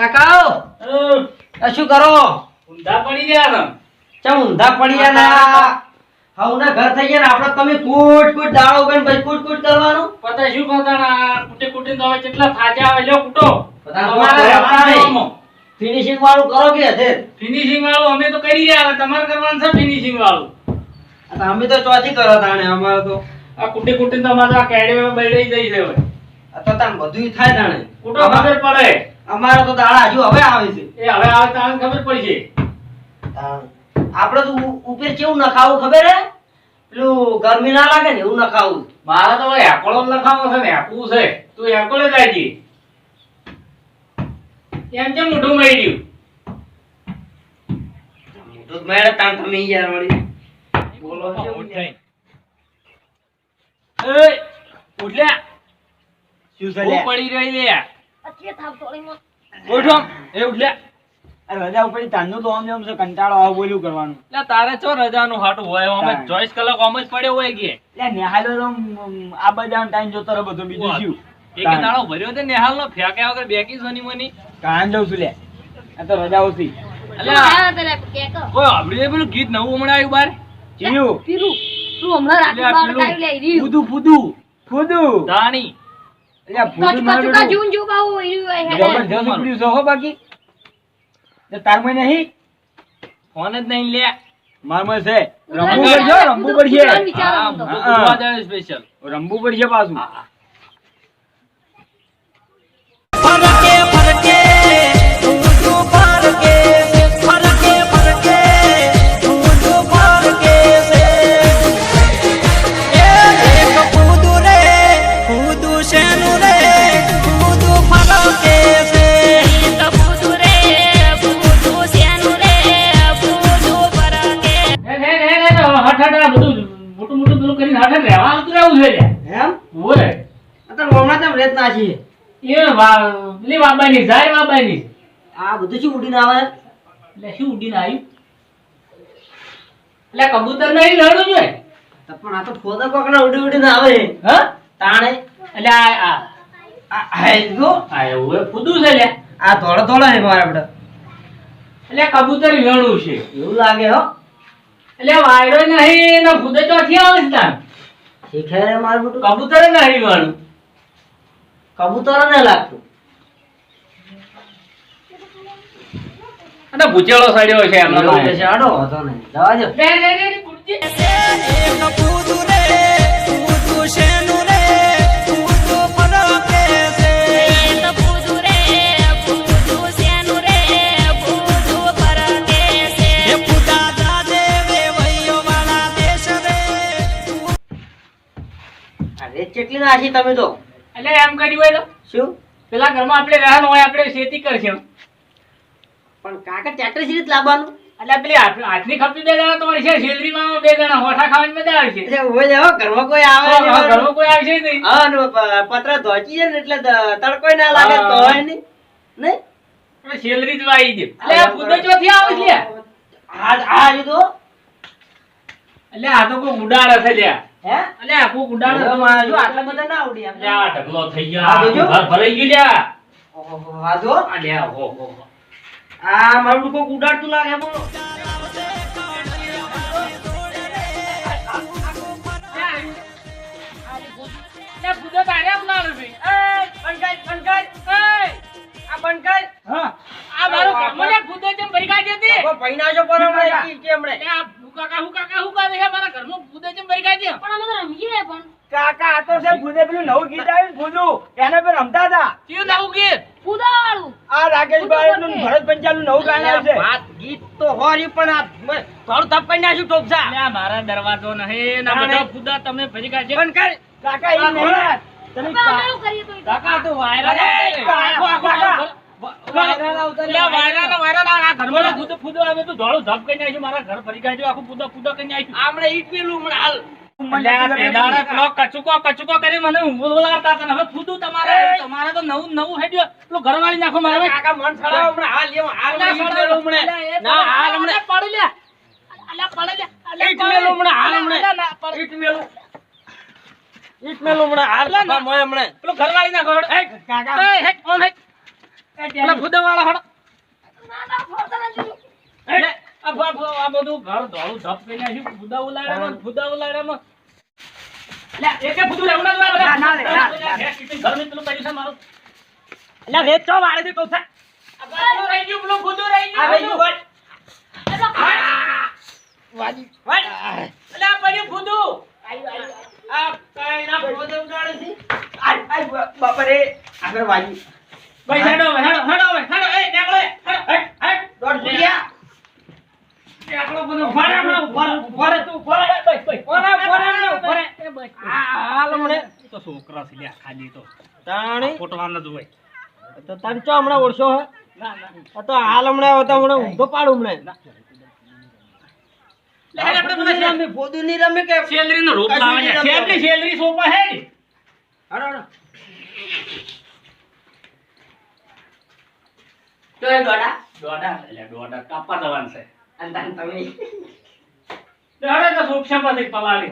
કાકા આ શું કરો? ઊંધા પડી ગયા ચમ ઊંધા પડી ગયા હવના ઘર થઈ ગયા ને આપણે તમે કૂટ કૂટ દાળો ગણ પછી કૂટ કૂટ કરવાનું? પતા શું કરતા કુટી કુટી તો હવે કેટલા થાચા આવે? લ્યો કૂટો. તમારે. ફિનિશિંગ વાળું કરો કે હજે? ફિનિશિંગ વાળું અમે તો કરી રહ્યા તમારે કરવાનું છે ફિનિશિંગ વાળું? અમે તો ચોથી કરો તાણે અમારે તો. આ કુટી કુટી તો અમારે આ કેડે બળી જઈ છે હવે. તો તાણ બધું થાય તાણે. કૂટો ખબર પડે. અમારે તો દાડા હજુ હવે આવે છે. એ હવે આવે તાણ ખબર પડી છે. આપણે તો ઉપર કેવું નખાવું ખબર હે? પેલું ગરમી ના લાગે ને એવું નખાવું. મારે તો એકોળો લખાવો છે ને એકવું છે. તું એકોળે જાય એમ કેમ મોઢું મળી મોટું જ મેળે તાણ તમે યાર વળી. બોલો ઉઠ એ ઉઠલ્યા શું પડી રહી લે અત્યારે થાપ તોડીમાં ઉઠો એ ઉઠલ્યા અરે રજા ઉપર તાંનું તો આમ ને છે કંટાળો આવો બોલ્યું કરવાનું. એટલે તારે ચો રજાનું હાટું હોય? અમે તારે. કલાક આમ જ પડ્યો હોય કે? એટલે નિહાળો તો આ બધા ટાઈમ જોતો રહે બધો બીજું શું? એક દાડો ભર્યો તે નિહાલ નો ફેંક્યા વગર બેકી સોની મની. કાન જઉં છું લે. આ તો રજા ઓછી એટલે આયા હતા લે, કેક. કોઈ આપડી પેલું ગીત નવું હમણાં આવ્યું બાર? ચીયું. પેલું. પેલું હમણાં રાતે કાઢી. ફૂદું ફૂદું ફૂદું. બાકી. તાર તારમાં નહીં ફોન જ નહીં લે. મારમાં છે. રમવું ઉધાર પડશે હો, પડશે રમવું પડશે પાછું. અત્યારે હમણાં તેમ રેત ના છીએ એ વા- પેલી વાબાની જાય વાબાની. આ બધું શું ઉડીને આવે? એટલે શું ઉડીને આવ્યું? એટલે કબૂતર નહીં લડું જોઈએ. તો પણ આ તો ફોદા કોકના ઉડી ઉડીને આવે. હા? તાણે. એટલે આ આ આ આ એ જો આ એવું ફૂદું છે આ મારા બધા એટલે કબૂતર વેણું છે. એવું લાગે હો. એટલે વાયડો નહીં ને ફૂદે ચોથી આવે છે તાન શીખે રે મારું બધું કબૂતર નહીં વેણું કબૂતર ને લાગતું. અને ભૂચેલો સડ્યો છે એમનો એવું છે. આડો હતો ને જવા કૂદું રે શેનું રે રે કેટલી નાખી તમે તો? એટલે એમ કર્યું હોય તો? શું? પેલા ઘરમાં આપણે રહેવાનું હોય આપણે ખેતી કરશે. પણ કાકા ટ્રેક્ટર સીરીજ લાવવાનું? એટલે પેલી હાથ- હાથની ખપતી બે જણા તો મળશે શેલરીમાં બે જણા હોઠા ખાવાની મજા આવશે એટલે ઊભો ઘરમાં કોઈ આવે ઘરમાં કોઈ આવશે નહીં. હા ને ધોચી જાય ને એટલે તડકો ના લાગે. તો હોય નહીં. નહીં? શેલરી જ વાઈ દે. એટલે આ ફૂદો ચોથી આવે છે. આ આ જો તો. એટલે આ તો કોઈ ઉડાડ છે લ્યા. હે એટલે આ કોઈ ઉડાડે હવે મારા જો આટલા બધા ના આવડી એમ. આ ઢગલો થઈ ગયો આ જોજો. ઘર ભરાઈ ગયું લ્યા ઓહો, આ જો આ લ્યા હો હો. આ મારું કોક ઉડાડતું લાગે. એય, આ મારો ઘરમાં લ્યા ફૂદો જેમ ભરી કાઢી હતી. પૈણા જો પર હમણાં ઈ મારા ઘરમાં પણ અમે રમીએ પણ. કાકા આ તો છે ભૂદે પેલું નવું ગીત આવ્યું ને એને પર રમતા હતા કયું નવું ગીત. આ રાકેશભાઈ નું ભરત પંચાલનું નવું ગાણું આવ્યું છે. વાત ગીત તો હોરી પણ આ થોડું થપ કરી નાખ્યું ટોપસા. મારા દરવાજો નહીં ના બધા તમે કર. કાકા એ નહીં. કાકા તો કાકા. ઘરવાળી નાખો મારે ઘરવાળી નાખો પેલા ફૂદાવાળા હળો. ના ના ફોડતા આ બા- આ બધું ઘર ધોળું ધપ કરી નાખ્યું. ફૂદા ઉલાળ્યામાં ને ફૂદા લે, એકે ફૂદું લેવું ના બધા. ના, ના, ના, ના. ઘેર ઘરમાં પેલું કર્યું છે મારું. એટલે રેત ચો વાળે છે કહું છું. આ રહી ગયું, પેલું ફૂદું રહી ગયું. ભાઈ વળ. એટલો વળ. એટલે આ પડ્યું ફૂદું. આ કાંઈના ફોદે ઉડાડે છે આય, બાપરે આગળ વાગ્યું. ભાઈ, હેડો હેડો, હેડો હેડો, એ, નેકળો, હટ. નેકળો બધો. તું. એ, બસ, બસ. આ હાલ હમણે તો છોકરા છે લ્યા, ખાલી તો તાણી ફોટોવાના જ હોય. તો તારી ચો હમણાં ઓળશો હે ના, ના. તો હાલ હમણાં આવ્યો તો હમણાં ઊંધો પાડું હમણાં લે, આપણે બધા છે. રમી, ફોદું નહીં રમી કે સેલરી નો કશું લાવે છે. સેલરી, સેલરી સોપા હે ને. તો એ દોડા. દોડા, એટલે દોડા કાપવા જવાનું છે. અને તમે દોડા તો સૂક્ષ્મ પછી પલાળી.